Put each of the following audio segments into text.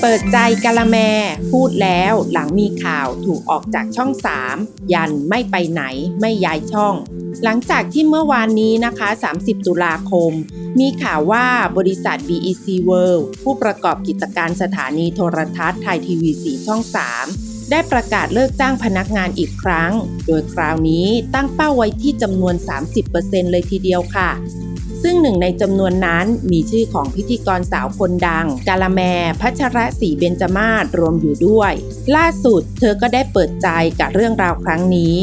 เปิดใจกะละแม พูดแล้วหลังมีข่าวถูกออกจากช่อง 3 ยันไม่ไปไหนไม่ย้ายช่อง หลังจากที่เมื่อวานนี้นะคะ 30 ตุลาคม มีข่าวว่าบริษัท BEC World ผู้ประกอบกิจการสถานีโทรทัศน์ไทยทีวีสีช่อง 3 ได้ประกาศเลิกจ้างพนักงานอีกครั้ง โดยคราวนี้ตั้งเป้าไว้ที่จำนวน 30%เลยทีเดียวค่ะ ซึ่งหนึ่งในจำนวนนั้นมีชื่อของพิธีกรสาวคนดัง กาละแม พัชรศรีเบญจมาศรวมอยู่ด้วย ล่าสุดเธอก็ได้เปิดใจกับเรื่องราวครั้งนี้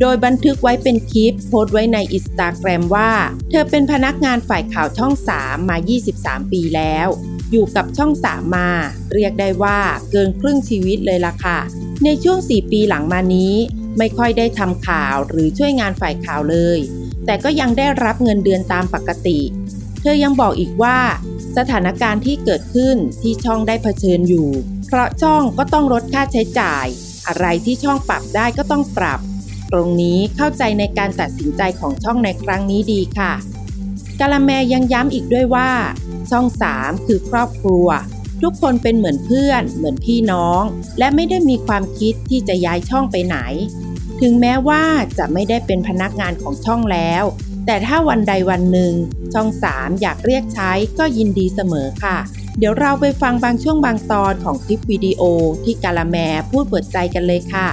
โดยบันทึกไว้เป็นคลิปโพสต์ไว้ในอินสตาแกรมว่า เธอเป็นพนักงานฝ่ายข่าวช่อง 3 มา 23 ปีแล้ว อยู่กับช่อง3มา เรียกได้ว่าเกินครึ่งชีวิตเลยล่ะค่ะ ในช่วง 4 ปีหลังมานี้ ไม่ค่อยได้ทำข่าวหรือช่วยงานฝ่ายข่าวเลย แต่ก็ยังได้รับเงินเดือนตามปกติ เธอยังบอกอีกว่า สถานการณ์ที่เกิดขึ้นที่ช่องได้เผชิญอยู่ เพราะช่องก็ต้องลดค่าใช้จ่าย อะไรที่ช่องปรับได้ก็ต้องปรับ ตรงนี้เข้าใจในการตัดสินใจของช่องในครั้งนี้ดีค่ะกาละแมยังย้ำอีกด้วยว่า ช่อง 3 คือครอบครัว ทุกคนเป็นเหมือนเพื่อน เหมือนพี่น้อง และไม่ได้มีความคิดที่จะย้ายช่องไปไหน ถึงแม้ว่าจะไม่ได้เป็นพนักงานของช่องแล้ว แต่ถ้าวันใดวันหนึ่ง ช่อง 3 อยากเรียกใช้ก็ยินดีเสมอค่ะ เดี๋ยวเราไปฟังบางช่วงบางตอนของคลิปวิดีโอที่กาละแมพูดเปิดใจกันเลยค่ะ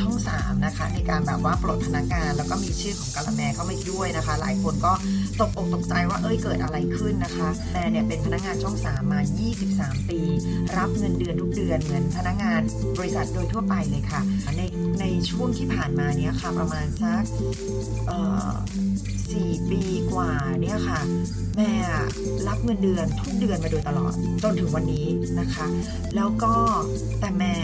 ช่อง 3 นะคะ ในการแบบว่าปลดพนักงานแล้วก็มีชื่อของกาละแมเข้ามาด้วยนะคะ หลายคนก็ตกอกตกใจว่าเอ้ยเกิดอะไรขึ้นนะคะแม่เนี่ยเป็นพนักงานช่อง 3 มา 23 ปี รับเงินเดือนทุกเดือนเหมือนพนักงานบริษัทโดยทั่วไปเลยค่ะ ในในช่วงที่ผ่านมาเนี้ยค่ะประมาณสักสี่ปีกว่าเนี่ยค่ะ แม่รับเงินเดือนทุกเดือนมาโดยตลอดจนถึงวันนี้นะคะ แล้วก็แต่แม่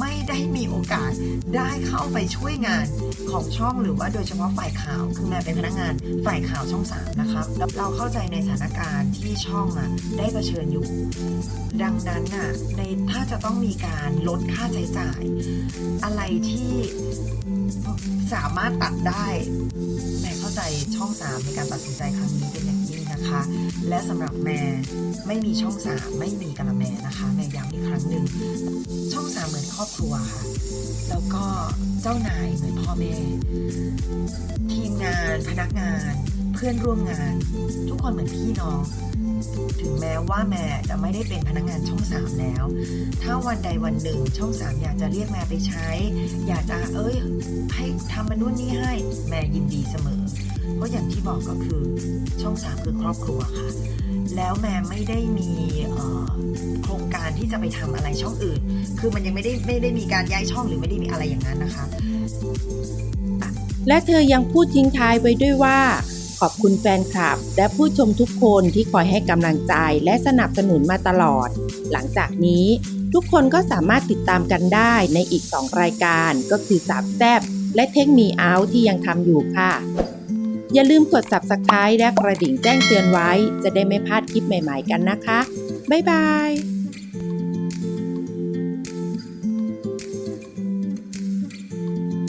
ไม่ได้มีโอกาสได้เข้าไปช่วยงานของช่องหรือว่าโดยเฉพาะฝ่ายข่าวคือแม่เป็นพนักงานฝ่ายข่าวช่องสามนะคะแล้วเราเข้าใจในสถานการณ์ที่ช่องอะได้เผชิญอยู่ ดังนั้นน่ะในถ้าจะต้องมีการลดค่าใช้จ่าย อะไรที่ สามารถตัดได้แม่เข้าใจช่อง 3 ในการตัดสินใจครั้งนี้เป็นอย่างยิ่งนะคะ และสำหรับแม่ไม่มีช่อง 3 ไม่มีกระแมนะคะแม่ย้ำอีกครั้งหนึ่งช่อง 3 เหมือนครอบครัวค่ะ แล้วก็เจ้านายเหมือนพ่อแม่ ทีมงานพนักงาน เพื่อนร่วมงาน ทุกคนเหมือนพี่น้อง ถึงแม้ว่าแม่จะไม่ได้เป็นพนักงานช่อง3แล้ว ถ้าวันใดวันหนึ่งช่อง3อยากจะเรียกแม่ไปใช้ อยากจะเอ้ย ให้ทำมันนู่นนี่ให้แม่ยินดีเสมอ เพราะอย่างที่บอกก็คือช่อง3คือครอบครัวค่ะแล้วแม่ไม่ได้มีโครงการที่จะไปทำอะไรช่องอื่น คือมันยังไม่ได้ไม่ได้มีการย้ายช่องหรือไม่ได้มีอะไรอย่างนั้นนะคะ และเธอยังพูดทิ้งท้ายไว้ด้วยว่า ขอบคุณแฟนคลับ และผู้ชมทุกคนที่คอยให้กำลังใจและสนับสนุนมาตลอด หลังจากนี้ทุกคนก็สามารถติดตามกันได้ในอีก 2 รายการก็คือสามแซบและเทคมีเอาที่ยังทำอยู่ค่ะ อย่าลืมกด subscribe และกระดิ่งแจ้งเตือนไว้ จะได้ไม่พลาดคลิปใหม่ๆกันนะคะ บ๊ายบาย